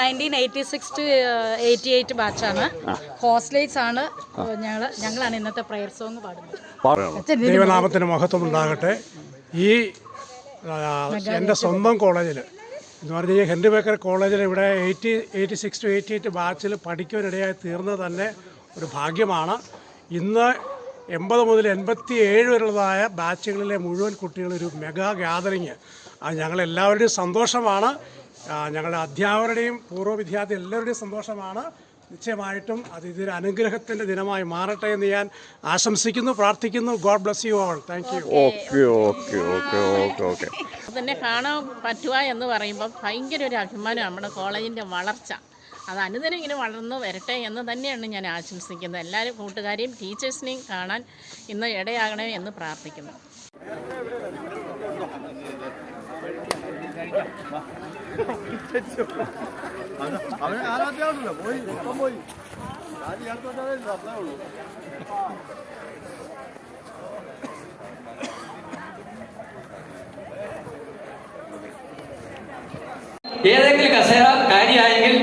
Nineteen eighty six to eighty eight ബാച്ചാണ് hostelites ആണ്. ഞങ്ങൾ ഞങ്ങളാണ് ഇന്നത്തെ പ്രയർ സോങ് പാടുന്നത്. ദൈവനാമത്തിന് മഹത്വം ഉണ്ടാകട്ടെ. ഈ എന്റെ സ്വന്തം കോളേജിൽ എന്ന് പറഞ്ഞാൽ ഈ ഹെൻറി ബേക്കർ കോളേജിൽ ഇവിടെ eighty eighty six to eighty eight ബാച്ചിൽ പഠിക്കുവാനിടയായി തീർന്നത് തന്നെ ഒരു ഭാഗ്യമാണ്. ഇന്ന് എൺപത് മുതൽ എൺപത്തി ഏഴ് വരെയുള്ളതായ ബാച്ചുകളിലെ മുഴുവൻ കുട്ടികളൊരു മെഗാ ഗ്യാതറിങ് അത് ഞങ്ങളെല്ലാവരുടെയും സന്തോഷമാണ്. ഞങ്ങളുടെ അധ്യാപകരുടെയും പൂർവ വിദ്യാർത്ഥി എല്ലാവരുടെയും സന്തോഷമാണ്. നിശ്ചയമായിട്ടും അത് ഇതൊരു അനുഗ്രഹത്തിന്റെ ദിനമായി മാറട്ടെ എന്ന് ഞാൻ ആശംസിക്കുന്നു പ്രാർത്ഥിക്കുന്നു. God bless you all. Thank you. Okay okay okay okay okay. തന്നെ കാണാൻ പറ്റുക എന്ന് പറയുമ്പോൾ ഭയങ്കര ഒരു അഭിമാനം നമ്മുടെ കോളേജിന്റെ വളർച്ച. അത് അനുദിനം ഇങ്ങനെ വളർന്നു വരട്ടെ എന്ന് തന്നെയാണ് ഞാൻ ആശംസിക്കുന്നത്. എല്ലാവരും കൂട്ടുകാരെയും ടീച്ചേഴ്സിനെയും കാണാൻ ഇന്ന് ഇടയാകണേ എന്ന് പ്രാർത്ഥിക്കുന്നു. അവന് ആരാധ്യമാണല്ലോ പോയി ഇപ്പം പോയി ഞാൻ ഇയാൾക്ക് വന്നാലേ അത്രേ ഉള്ളൂ ഏതെങ്കിലും കസേര കാര്യമായെങ്കിൽ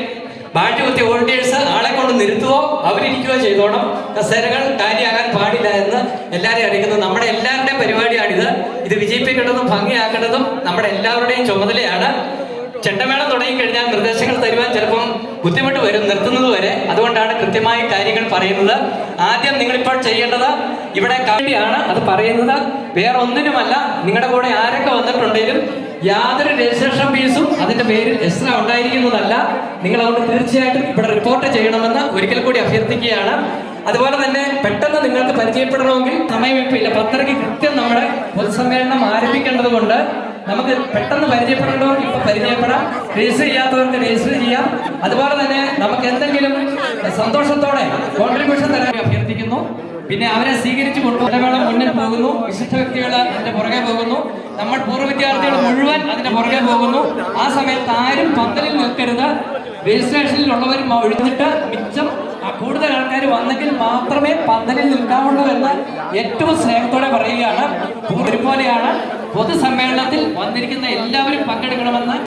ബാറ്റ് കുത്തിയ വോളണ്ടിയേഴ്സ് ആളെ കൊണ്ട് നിർത്തുവോ? അവരിയ്ക്കുകയോ ചെയ്തോണം. കസേരകൾ കാര്യമാകാൻ പാടില്ല എന്ന് എല്ലാവരെയും അറിയിക്കുന്നത് നമ്മുടെ എല്ലാവരുടെയും പരിപാടിയാണിത്. ഇത് വിജയിപ്പിക്കേണ്ടതും ഭംഗിയാക്കേണ്ടതും നമ്മുടെ എല്ലാവരുടെയും ചുമതലയാണ്. ചെണ്ടമേളം തുടങ്ങിക്കഴിഞ്ഞാൽ നിർദ്ദേശങ്ങൾ തരുവാൻ ചിലപ്പം ബുദ്ധിമുട്ട് വരും നിർത്തുന്നത് വരെ. അതുകൊണ്ടാണ് കൃത്യമായി കാര്യങ്ങൾ പറയുന്നത്. ആദ്യം നിങ്ങളിപ്പോൾ ചെയ്യേണ്ടത് ഇവിടെ കാര്യമാണ് അത് പറയുന്നത്. വേറെ ഒന്നിനുമല്ല നിങ്ങളുടെ കൂടെ ആരൊക്കെ വന്നിട്ടുണ്ടെങ്കിലും യാതൊരു രജിസ്ട്രേഷൻ ഫീസും അതിന്റെ പേരിൽ എക്സ്ട്രാ ഉണ്ടായിരിക്കുന്നതല്ല. നിങ്ങൾ അതുകൊണ്ട് തീർച്ചയായിട്ടും ഇവിടെ റിപ്പോർട്ട് ചെയ്യണമെന്ന് ഒരിക്കൽ കൂടി അഭ്യർത്ഥിക്കുകയാണ്. അതുപോലെ തന്നെ പെട്ടെന്ന് നിങ്ങൾക്ക് പരിചയപ്പെടണമെങ്കിൽ സമയം ഇപ്പം ഇല്ല പത്തരയ്ക്ക് കൃത്യം നമ്മുടെ പൊതുസമ്മേളനം ആരംഭിക്കേണ്ടത് കൊണ്ട് നമുക്ക് പെട്ടെന്ന് പരിചയപ്പെടേണ്ടവർക്ക് ഇപ്പൊ പരിചയപ്പെടാം. രജിസ്റ്റർ ചെയ്യാത്തവർക്ക് രജിസ്റ്റർ ചെയ്യാം. അതുപോലെ തന്നെ നമുക്ക് എന്തെങ്കിലും സന്തോഷത്തോടെ കോൺട്രിബ്യൂഷൻ തരാൻ അഭ്യർത്ഥിക്കുന്നു. പിന്നെ അവരെ സ്വീകരിച്ചു കൊണ്ടുവേളം മുന്നിൽ പോകുന്നു. വിശിഷ്ട വ്യക്തികൾ അതിന്റെ പുറകെ പോകുന്നു. നമ്മൾ പൂർവ വിദ്യാർത്ഥികൾ മുഴുവൻ അതിന്റെ പുറകെ പോകുന്നു. ആ സമയത്ത് ആരും പന്തലിൽ നിൽക്കരുത്. രജിസ്ട്രേഷനിലുള്ളവരും ഒഴിഞ്ഞിട്ട് മിച്ചം കൂടുതൽ ആൾക്കാർ വന്നെങ്കിൽ മാത്രമേ പന്തലിൽ നിൽക്കാവുള്ളൂ എന്ന് ഏറ്റവും സ്നേഹത്തോടെ പറയുകയാണ്. ഒരുപോലെയാണ്. പൊതുസമ്മേളനത്തിൽ വന്നിരിക്കുന്ന എല്ലാവരും പങ്കെടുക്കണമെന്ന്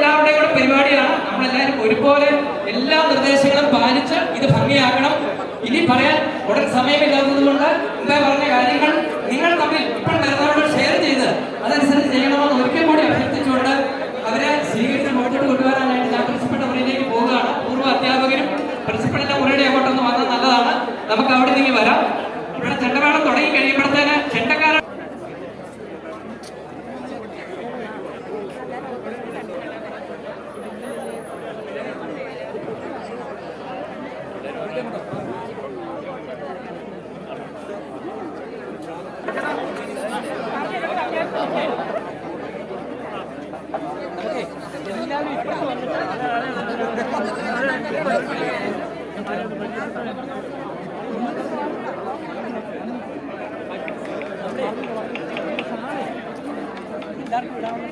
എല്ലാവരുടെയും കൂടെ പരിപാടിയാണ്. നമ്മളെല്ലാവരും ഒരുപോലെ എല്ലാ നിർദ്ദേശങ്ങളും പാലിച്ച് ഇത് ഭംഗിയാക്കണം. ഇനി പറയാൻ ഉടൻ സമയമില്ലാത്തതുകൊണ്ട് മുമ്പേ പറഞ്ഞ കാര്യങ്ങൾ നിങ്ങൾ തമ്മിൽ ഇപ്പോൾ വരുന്നവരോട് ഷെയർ ചെയ്ത് അതനുസരിച്ച് ചെയ്യണമെന്ന് ഒരിക്കൽ കൂടി അഭ്യർത്ഥിച്ചുകൊണ്ട് അവരെ സ്വീകരിച്ച് മുന്നോട്ട് കൊണ്ടുവരാനായിട്ട് ഞാൻ പ്രിൻസിപ്പളുടെ മുറിയിലേക്ക് പോവുകയാണ്. പൂർവ അധ്യാപകരും പ്രിൻസിപ്പളിന്റെ മുറിയുടെ അങ്ങോട്ടൊന്ന് വന്നാൽ നല്ലതാണ്. നമുക്ക് അവിടെ നിന്ന് വരാം. ഇവിടെ ചെണ്ടമേളം തുടങ്ങി കഴിയുമ്പോഴത്തേന് ചെണ്ടക്കാരൻ എല്ലാവർക്കും വിടാവുന്ന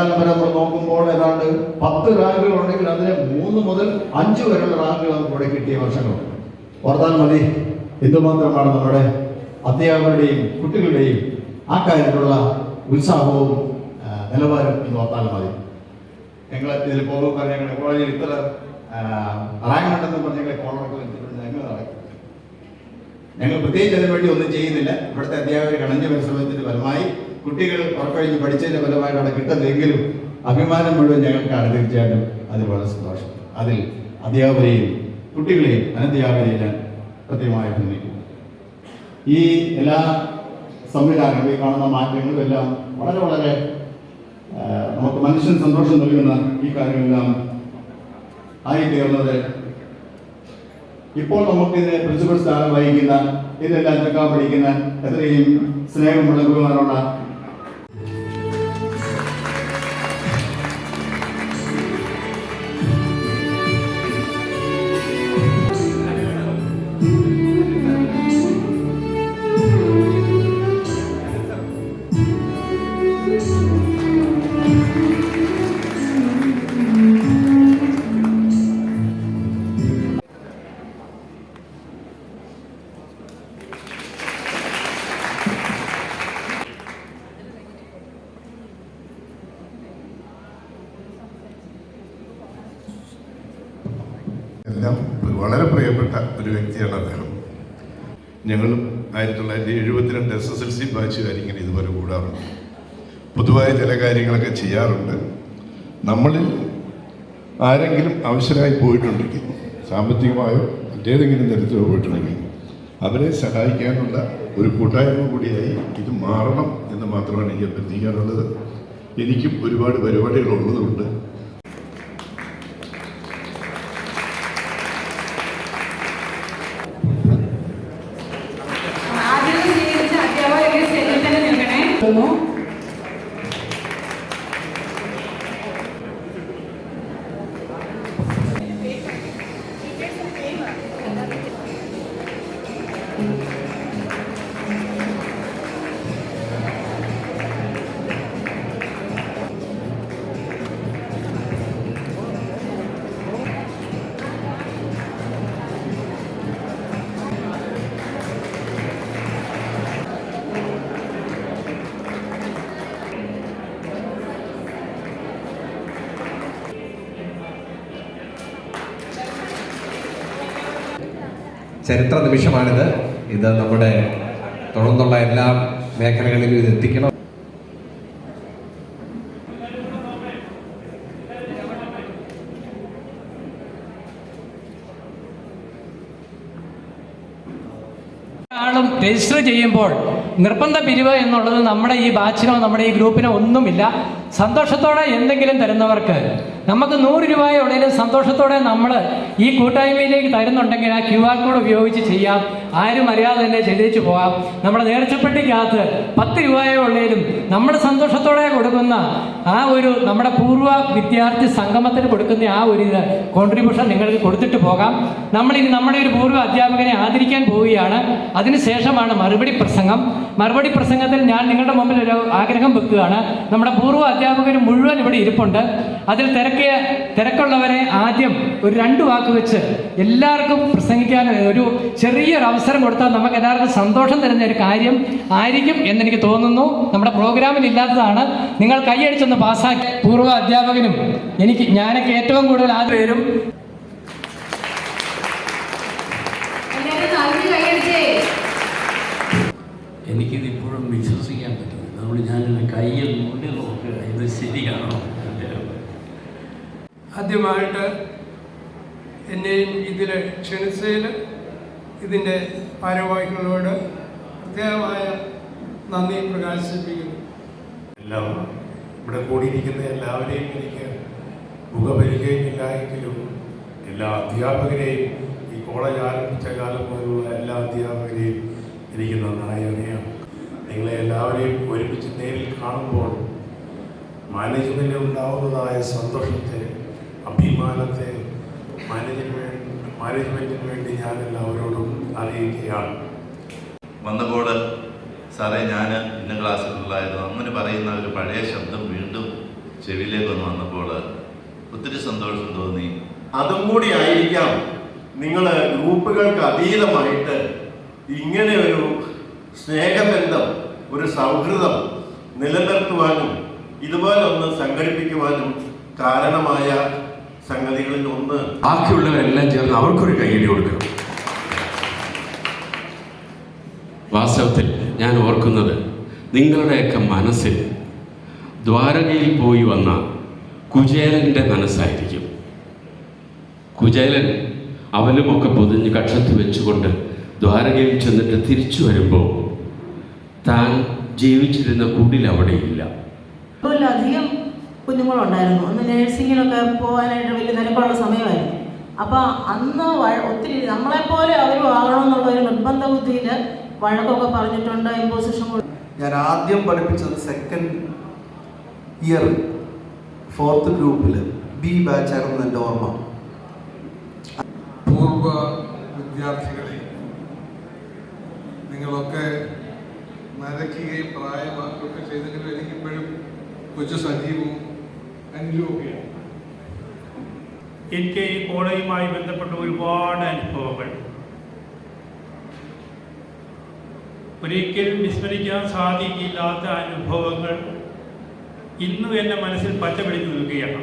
അടുത്ത വരെ നമ്മൾ നോക്കുമ്പോൾ ഏതാണ്ട് പത്ത് റാങ്കുകൾ ഉണ്ടെങ്കിൽ അതിനെ മൂന്ന് മുതൽ അഞ്ച് വരെയുള്ള റാങ്കുകൾ നമുക്ക് ഇവിടെ കിട്ടിയ വർഷങ്ങളുണ്ട് ഓർത്താൽ മതി എന്തുമാത്രമാണ് നമ്മുടെ അധ്യാപകരുടെയും കുട്ടികളുടെയും ആ കാര്യത്തിലുള്ള ഉത്സാഹവും നിലവാരം എന്ന് ഓർത്താൽ മതി. ഞങ്ങൾ ഇതിൽ പോകുമ്പോൾ ഞങ്ങളുടെ കോളേജിൽ ഇത്ര റാങ്ക് ഉണ്ടെന്ന് പറഞ്ഞ് ഞങ്ങളെ കോളറൊക്കെ ഞങ്ങൾ പ്രത്യേകിച്ച് അതിനുവേണ്ടി ഒന്നും ചെയ്യുന്നില്ല. ഇവിടുത്തെ അധ്യാപകർ കണഞ്ഞ പരിശ്രമത്തിന്റെ ഫലമായി കുട്ടികൾ പുറക്കഴിഞ്ഞ് പഠിച്ചതിന്റെ ഫലമായിട്ടാണ് കിട്ടുന്നതെങ്കിലും അഭിമാനം മുഴുവൻ ഞങ്ങൾക്കാണ് തീർച്ചയായിട്ടും. അതിൽ വളരെ സന്തോഷം. അതിൽ അധ്യാപകരെയും കുട്ടികളെയും അനധ്യാപകരെയും ഞാൻ പ്രത്യേകമായി അഭിനന്ദിക്കുന്നു. ഈ എല്ലാ സംവിധാനങ്ങളും ഈ കാണുന്ന മാറ്റങ്ങളും എല്ലാം വളരെ വളരെ നമുക്ക് മനുഷ്യൻ സന്തോഷം നൽകുന്ന ഈ കാര്യങ്ങളെല്ലാം ആയിത്തീർന്നത് ഇപ്പോൾ നമുക്ക് ഇതിനെ പ്രിൻസിപ്പൽ സ്ഥാനം വഹിക്കുന്ന ഇതെല്ലാം ചെക്കാൻ പഠിക്കുന്ന എത്രയും സ്നേഹമുള്ള ബഹുമാനമുള്ള ഞങ്ങളും ആയിരത്തി തൊള്ളായിരത്തി എഴുപത്തിരണ്ട് എസ് എസ് എൽ സി ബാച്ചുകാരിങ്ങനെ ഇതുപോലെ കൂടാറുണ്ട്. പൊതുവായ ചില കാര്യങ്ങളൊക്കെ ചെയ്യാറുണ്ട്. നമ്മളിൽ ആരെങ്കിലും അവശരായി പോയിട്ടുണ്ടെങ്കിൽ സാമ്പത്തികമായോ മറ്റേതെങ്കിലും തരത്തിലോ പോയിട്ടുണ്ടെങ്കിൽ അവരെ സഹായിക്കാനുള്ള ഒരു കൂട്ടായ്മ കൂടിയായി ഇത് മാറണം എന്ന് മാത്രമാണ് എനിക്ക് അഭ്യർത്ഥിക്കാനുള്ളത്. എനിക്കും ഒരുപാട് പരിപാടികൾ ചരിത്ര നിമിഷമാണിത്. ഇത് നമ്മുടെ തുടർന്നുള്ള എല്ലാ മേഖലകളിലും ഇത് എത്തിക്കണം. ആളും രജിസ്റ്റർ ചെയ്യുമ്പോൾ നിർബന്ധ പിരിവ് എന്നുള്ളത് നമ്മുടെ ഈ ബാച്ചിനോ നമ്മുടെ ഈ ഗ്രൂപ്പിനോ ഒന്നുമില്ല. സന്തോഷത്തോടെ എന്തെങ്കിലും തരുന്നവർക്ക് നമുക്ക് നൂറ് രൂപയെ ഉള്ളതിലും സന്തോഷത്തോടെ നമ്മൾ ഈ കൂട്ടായ്മയിലേക്ക് തരുന്നുണ്ടെങ്കിൽ ആ ക്യു ആർ കോഡ് ഉപയോഗിച്ച് ചെയ്യാം. ആരും അറിയാതെ തന്നെ ചെയ്തേച്ചു പോകാം. നമ്മുടെ നേർച്ചപ്പെട്ടിക്കകത്ത് പത്ത് രൂപയെ ഉള്ളതിലും നമ്മുടെ സന്തോഷത്തോടെ കൊടുക്കുന്ന ആ ഒരു നമ്മുടെ പൂർവ വിദ്യാർത്ഥി സംഗമത്തിന് കൊടുക്കുന്ന ആ ഒരു ഇത് കോൺട്രിബ്യൂഷൻ നിങ്ങൾക്ക് കൊടുത്തിട്ട് പോകാം. നമ്മളിനി നമ്മുടെ ഒരു പൂർവ അധ്യാപകനെ ആദരിക്കാൻ പോവുകയാണ്. അതിനുശേഷമാണ് മറുപടി പ്രസംഗം. മറുപടി പ്രസംഗത്തിൽ ഞാൻ നിങ്ങളുടെ മുമ്പിൽ ഒരു ആഗ്രഹം വെക്കുകയാണ്. നമ്മുടെ പൂർവ അധ്യാപകർ മുഴുവൻ ഇവിടെ ഇരിപ്പുണ്ട്. അതിൽ തിരക്കിയ തിരക്കുള്ളവരെ ആദ്യം ഒരു രണ്ട് വാക്ക് വെച്ച് എല്ലാവർക്കും പ്രസംഗിക്കാൻ ഒരു ചെറിയൊരു അവസരം കൊടുത്താൽ നമുക്ക് എല്ലാവർക്കും സന്തോഷം തരുന്ന ഒരു കാര്യം ആയിരിക്കും എന്നെനിക്ക് തോന്നുന്നു. നമ്മുടെ പ്രോഗ്രാമിൽ ഇല്ലാത്തതാണ്. നിങ്ങൾ കൈയടിച്ചൊന്ന് പാസ്സാക്കി പൂർവ അധ്യാപകനും എനിക്ക് ഞാനൊക്കെ ഏറ്റവും കൂടുതൽ ആദ്യം പേരും എനിക്കിത് ഇപ്പോഴും വിശ്വസിക്കാൻ പറ്റുന്നില്ല അതുകൊണ്ട് ഞാനിത് കയ്യിൽ മുന്നിൽ നോക്കുക. ഇത് ശരിയാണോ ആദ്യമായിട്ട് എന്നെയും ഇതിൽ ക്ഷണിച്ചതിൽ ഇതിന്റെ ഭാരവാഹികളോട് പ്രത്യേകമായ നന്ദി പ്രകാശിപ്പിക്കുന്നു. എല്ലാം ഇവിടെ കൂടിയിരിക്കുന്ന എല്ലാവരെയും എനിക്ക് മുഖപരിചയമില്ല എങ്കിലും എല്ലാ അധ്യാപകരെയും ഈ കോളേജ് ആരംഭിച്ച കാലം മുതലുള്ള എല്ലാ അധ്യാപകരെയും എനിക്ക് നന്നായി അറിയാം. നിങ്ങളെ എല്ലാവരെയും ഒരുമിച്ച് നേരിൽ കാണുമ്പോൾ മാനേജ്മെന്റിൽ ഉണ്ടാവുന്നതായ സന്തോഷത്തെ അഭിമാനത്തെ മാനേജ്മെന്റ് മാനേജ്മെന്റിന് വേണ്ടി ഞാൻ എല്ലാവരോടും അറിയിക്കുകയാണ്. വന്നപ്പോൾ സാറേ ഞാൻ ഇന്ന ക്ലാസ്സിലുള്ളായിരുന്നു അങ്ങനെ പറയുന്ന ഒരു പഴയ ശബ്ദം വീണ്ടും ചെവിയിലേക്ക് വന്ന് വന്നപ്പോൾ ഒത്തിരി സന്തോഷം തോന്നി. അതും കൂടി ആയിരിക്കാം. നിങ്ങൾ ഗ്രൂപ്പുകൾക്ക് അതീതമായിട്ട് ഇങ്ങനെ ഒരു സ്നേഹബന്ധം ഒരു സൗഹൃദം നിലനിർത്തുവാനും ഇതുപോലെ ഒന്ന് സംഘടിപ്പിക്കുവാനും കാരണമായ സംഗതികളിൽ ഒന്ന് ബാക്കിയുള്ളവരെല്ലാം ചേർന്ന് അവർക്കൊരു കൈയടി കൊടുക്കണം. വാസ്തവത്തിൽ ഞാൻ ഓർക്കുന്നത് നിങ്ങളുടെയൊക്കെ മനസ്സിൽ ദ്വാരകയിൽ പോയി വന്ന കുചേലന്റെ മനസ്സായിരിക്കും. കുചേലൻ അവനുമൊക്കെ പൊതിഞ്ഞ് കക്ഷത്ത് വെച്ചുകൊണ്ട് ദ്വാരകയിൽ ചെന്നിട്ട് തിരിച്ചു വരുമ്പോൾ താൻ ജീവിച്ചിരുന്ന കുടിൽ അവിടെയില്ല. അധികം കുഞ്ഞുങ്ങളുണ്ടായിരുന്നു. അന്ന് നേഴ്സിങ്ങിനൊക്കെ പോകാനായിട്ട് വലിയ തിരക്കുള്ള സമയമായിരുന്നു. അപ്പോൾ അന്ന് ഒത്തിരി നമ്മളെപ്പോലെ അവരും ആകണമെന്നുള്ള ഒരു നിർബന്ധ ബുദ്ധിയിൽ വഴക്കൊക്കെ പറഞ്ഞിട്ടുണ്ട് ഇമ്പോസിഷൻ ഞാൻ ആദ്യം പഠിപ്പിച്ചത് സെക്കൻഡ് ഇയർ ഫോർത്ത് ഗ്രൂപ്പിൽ ബി ബാച്ച് ആയിരുന്നു എന്റെ ഓർമ്മ. പൂർവ വിദ്യാർത്ഥികളെ നിങ്ങളൊക്കെ നരക്കുകയും പ്രായമാക്കുകയൊക്കെ ചെയ്തെങ്കിലും എനിക്കിപ്പോഴും കൊച്ചു സജീവവും അനുരൂപിയാണ്. എനിക്ക് ഈ കോളേജുമായി ബന്ധപ്പെട്ട ഒരുപാട് അനുഭവങ്ങൾ. ഒരിക്കലും വിസ്മരിക്കാൻ സാധിക്കില്ലാത്ത അനുഭവങ്ങൾ ഇന്നും എന്റെ മനസ്സിൽ പച്ച പിടിച്ചു നിൽക്കുകയാണ്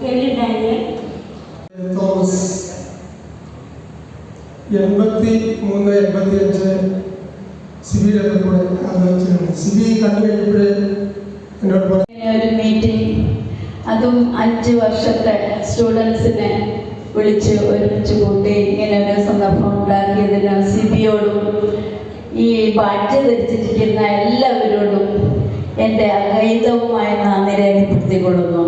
കേട്ടിട്ടുണ്ടായിരുന്നു തോമസ് എൺപത്തി മൂന്ന് എൺപത്തി അഞ്ച് കൂടെ ആലോചിച്ചിട്ടുണ്ട് സിബി കണ്ടു കഴിഞ്ഞപ്പോഴേ ഒരു മീറ്റിംഗ് അതും അഞ്ച് വർഷത്തെ സ്റ്റുഡൻസിനെ വിളിച്ച് ഒരുമിച്ച് കൂട്ടി ഇങ്ങനെ ഒരു സന്ദർഭം ഉണ്ടാക്കിയതിന് സിബിയോടും ഈ ബാറ്റ് ധരിച്ചിരിക്കുന്ന എല്ലാവരോടും എന്റെ അഗൈതവുമായ നന്ദി രേഖപ്പെടുത്തിക്കൊള്ളുന്നു.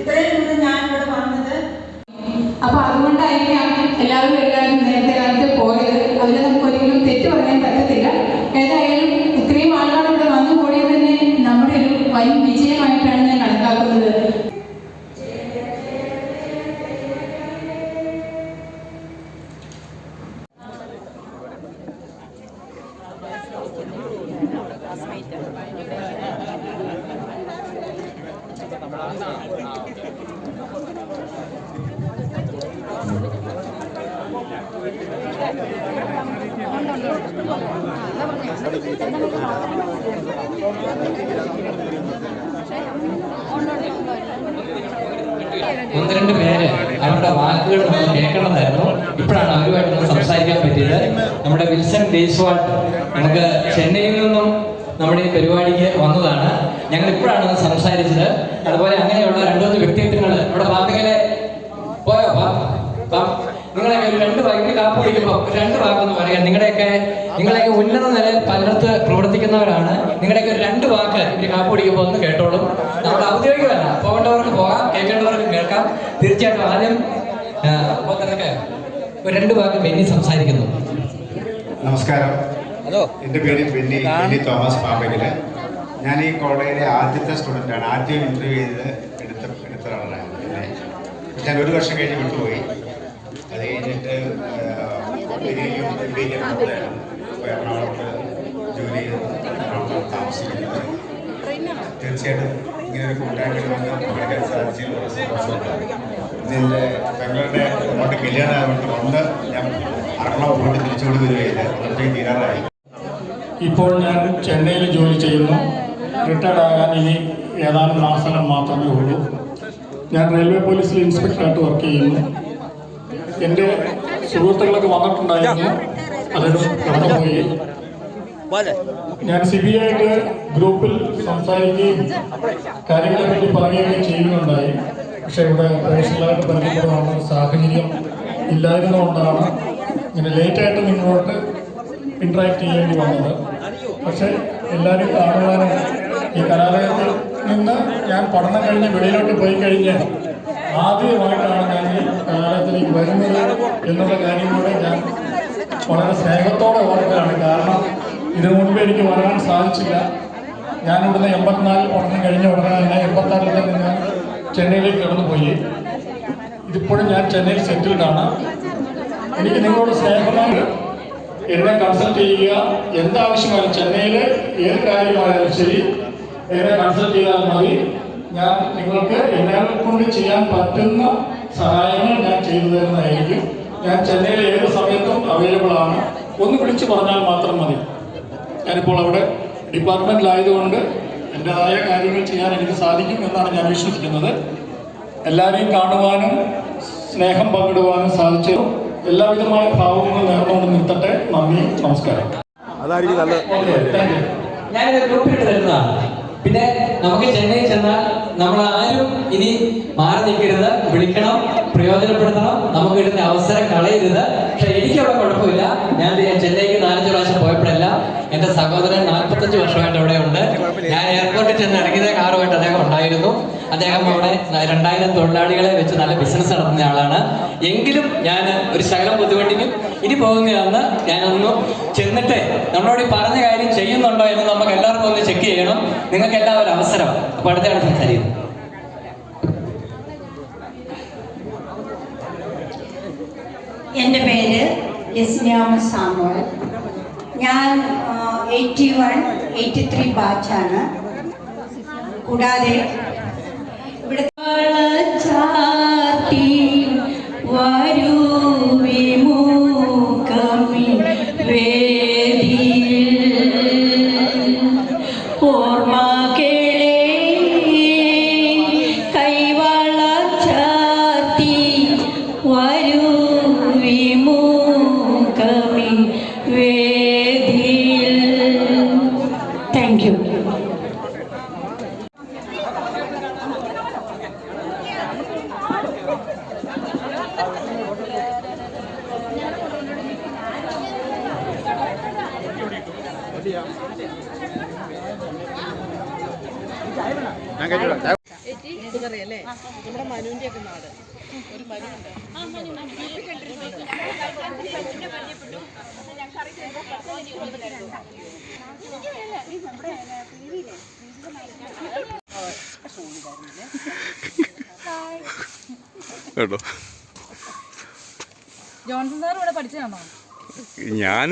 ഇത്രയും ദൂരം ഞാൻ ഇവിടെ വന്നത് അപ്പൊ അതുകൊണ്ടായിരിക്കാം എല്ലാവരും എല്ലാവരും നേരത്തെ കാലത്ത് പോയത് അതിന് നമുക്ക് ഒരിക്കലും തെറ്റ് പറയാൻ പറ്റത്തില്ല ഏതായാലും ഇത്രയും ആളുകൾ ഇവിടെ വന്നു കൂടിയത് തന്നെ നമ്മുടെ ഒരു വൻ വിജയമായിട്ടാണ് ഞാൻ കണക്കാക്കുന്നത് ആ ഒന്ന് രണ്ട് പേര് അവരുടെ വാക്കുകൾ നമുക്ക് കേൾക്കേണ്ടതായിരുന്നു ഇപ്പോഴാണ് അവരുമായിട്ടൊന്ന് സംസാരിക്കാൻ പറ്റിയത് നമ്മുടെ വിൽസൺ ഡേസ്വാൾട്ട് നമുക്ക് ചെന്നൈയിൽ നിന്നും നമ്മുടെ ഈ പരിപാടിക്ക് വന്നതാണ്. ഞങ്ങൾ ഇപ്പോഴാണ് സംസാരിച്ചത്. അതുപോലെ അങ്ങനെയുള്ള രണ്ടു വ്യക്തിത്വങ്ങൾ നമ്മുടെ പാർട്ടികളെ പോയോ? നിങ്ങളെ ഒരു രണ്ട് വാക്ക് കാപ്പ് കുടിക്കുമ്പോൾ രണ്ട് വാക്കെന്ന് പറയാം. നിങ്ങളുടെയൊക്കെ നിങ്ങളെയൊക്കെ ഉന്നത നിലയിൽ പലയിടത്ത് പ്രവർത്തിക്കുന്നവരാണ്. നിങ്ങളുടെയൊക്കെ ഒരു രണ്ട് വാക്ക് ഇവർ കാപ്പ് കുടിക്കുമ്പോൾ ഒന്ന് കേട്ടോളും. നമ്മുടെ ഔദ്യോഗികമല്ല. പോകേണ്ടവർക്ക് പോകാം കേൾക്കേണ്ടവർക്ക് കേൾക്കാം. തീർച്ചയായിട്ടും ആദ്യം അപ്പോൾ ഒരു രണ്ട് വാക്ക് ബെന്നി സംസാരിക്കുന്നു. നമസ്കാരം. എന്റെ പേര് ബെന്നി ബെന്നി തോമസ് പാമ്പകിൽ ഞാൻ ഈ കോളേജിലെ ആദ്യത്തെ സ്റ്റുഡന്റാണ്. ആദ്യം ഇന്റർവ്യൂ ചെയ്ത് എടുത്ത എടുത്ത ഒരാളാണ് ഞാൻ ഒരു വർഷം കഴിഞ്ഞ് വിട്ടുപോയി. അത് കഴിഞ്ഞിട്ട് ഡിഗ്രിക്കും എം എറണാകുളത്ത് ജോലി ചെയ്ത് എറണാകുളത്ത് താമസിക്കുന്നത്. തീർച്ചയായിട്ടും ഇങ്ങനെ ഒരു കൂട്ടായ്മയിൽ വന്ന് പങ്കെടുക്കാൻ സാധിച്ചതിൽ ഇതിന്റെ പെങ്ങളുടെ അങ്ങോട്ട് കല്യാണം ആയതുകൊണ്ട് ഒന്ന് ഞാൻ അറക്കളം പോയിട്ട് തിരിച്ചുകൊണ്ട് വരികയില്ല അത്രയും തീരാറായി. ഇപ്പോൾ ഞാൻ ചെന്നൈയിൽ ജോലി ചെയ്യുന്നു. റിട്ടയർഡ് ആകാൻ ഇനി ഏതാനും മാസങ്ങൾ മാത്രമേ ഉള്ളൂ. ഞാൻ റെയിൽവേ പോലീസിൽ ഇൻസ്പെക്ടറായിട്ട് വർക്ക് ചെയ്യുന്നു. എന്റെ സുഹൃത്തുക്കളൊക്കെ വന്നിട്ടുണ്ടായിരുന്നു. പലരും കടന്നുപോയി. ഞാൻ സി ബി ആയിട്ട് ഗ്രൂപ്പിൽ സംസാരിക്കുകയും കാര്യങ്ങളെ പറ്റി പറയുകയും ചെയ്യുന്നുണ്ടായി. പക്ഷെ ഇവിടെ പേഴ്സണലായിട്ട് പരിചയപ്പെടാനുള്ള സാഹചര്യം ഇല്ലായിരുന്നുകൊണ്ടാണ് ഇങ്ങനെ ലേറ്റായിട്ട് നിങ്ങളോട്ട് ഇൻട്രാക്ട് ചെയ്യേണ്ടി വന്നത്. പക്ഷേ എല്ലാവരും കാണുവാനും ഈ കലാലയത്തിൽ നിന്ന് ഞാൻ പഠനം കഴിഞ്ഞ് വെളിയിലോട്ട് പോയി കഴിഞ്ഞ് ആദ്യമായിട്ടാണ് ഞാൻ ഈ കലാലയത്തിലേക്ക് വരുന്നത് എന്നുള്ള കാര്യം കൂടെ ഞാൻ വളരെ സ്നേഹത്തോടെ ഓർക്കുകയാണ്. കാരണം ഇതിനു മുൻപ് എനിക്ക് വരാൻ സാധിച്ചില്ല. ഞാൻ ഇവിടുന്ന് എൺപത്തിനാലിൽ പഠനം കഴിഞ്ഞ ഉടനെ തന്നെ എൺപത്തിനാലിൽ തന്നെ ഞാൻ ചെന്നൈയിലേക്ക് കടന്നുപോയി. ഇതിപ്പോഴും ഞാൻ ചെന്നൈയിൽ സെറ്റിൽഡാണ് എനിക്ക് നിങ്ങളോട് സ്നേഹമായി എന്നെ കൺസൾട്ട് ചെയ്യുക. എന്താവശ്യമായാലും ചെന്നൈയിൽ ഏത് കാര്യമായാലും ശരി. എന്നെ കൺസൾട്ട് ചെയ്താൽ മതി. ഞാൻ നിങ്ങൾക്ക് എന്നെ കൊണ്ട് ചെയ്യാൻ പറ്റുന്ന സഹായങ്ങൾ ഞാൻ ചെയ്തു തരുന്നതായിരിക്കും. ഞാൻ ചെന്നൈയിൽ ഏത് സമയത്തും അവൈലബിൾ ആണ്. ഒന്ന് വിളിച്ചു പറഞ്ഞാൽ മാത്രം മതി. ഞാനിപ്പോൾ അവിടെ ഡിപ്പാർട്ട്മെന്റിലായതുകൊണ്ട് എന്റെതായ കാര്യങ്ങൾ ചെയ്യാൻ എനിക്ക് സാധിക്കും എന്നാണ് ഞാൻ വിശ്വസിക്കുന്നത്. എല്ലാവരെയും കാണുവാനും സ്നേഹം പങ്കിടുവാനും സാധിച്ചു. എല്ലാവിധമായ ഭാവങ്ങളും നേർന്നുകൊണ്ട് നിർത്തട്ടെ. നന്ദി. നമസ്കാരം. അതായിരിക്കും നല്ല ഞാനിത് ഗ്രൂപ്പിലിട്ട് തരുന്നതാണ്. പിന്നെ നമുക്ക് ചെന്നൈ ചെന്നാൽ നമ്മൾ ആരും ഇനി മാറി നിൽക്കരുത്. വിളിക്കണം പ്രയോജനപ്പെടുത്തണം. നമുക്ക് കിട്ടുന്ന അവസരം കളയരുത്. പക്ഷെ എനിക്കവിടെ കുഴപ്പമില്ല. ഞാൻ ചെന്നൈക്ക് നാലഞ്ച് പ്രാവശ്യം പോയപ്പോഴല്ല എന്റെ സഹോദരൻ നാൽപ്പത്തഞ്ച് വർഷമായിട്ട് അവിടെ ഉണ്ട് ഞാൻ എയർപോർട്ടിൽ ചെന്ന് ഇറങ്ങിയ കാറുമായിട്ട് അദ്ദേഹം ഉണ്ടായിരുന്നു. അദ്ദേഹം അവിടെ രണ്ടായിരം തൊഴിലാളികളെ വെച്ച് നല്ല ബിസിനസ് നടത്തുന്ന ആളാണ്. എങ്കിലും ഞാൻ ഒരു ശകലം ബുദ്ധിമുട്ടിക്കും. ഇനി പോകുന്നതാണെന്ന് ഞാനൊന്ന് ചെന്നിട്ട് നമ്മളോട് ഈ പറഞ്ഞ കാര്യം ചെയ്യുന്നുണ്ടോ എന്ന് നമുക്ക് എല്ലാവർക്കും ഒന്ന് ചെക്ക് ചെയ്യണം. നിങ്ങൾക്ക് എല്ലാവരും അവസരം. അപ്പോൾ അടുത്താണ് സംസാരിക്കുന്നത് എന്റെ പേര് യസ്നാമ സാമോൾ ഞാൻ എയ്റ്റി വൺ എയ്റ്റി ത്രീ ബാച്ചാണ് കൂടാതെ ഇവിടെ വരൂ വിമുഖമി വേദിയിൽ ഓർമ്മകളെ കൈവള ചാർത്തി വരൂ വിമുഖമി വേദിയിൽ താങ്ക് യു ഞാൻ കേട്ടോ കേട്ടോ. ജോൺസൺ സാർ ഇവിടെ പഠിച്ചതാണോ? ഞാൻ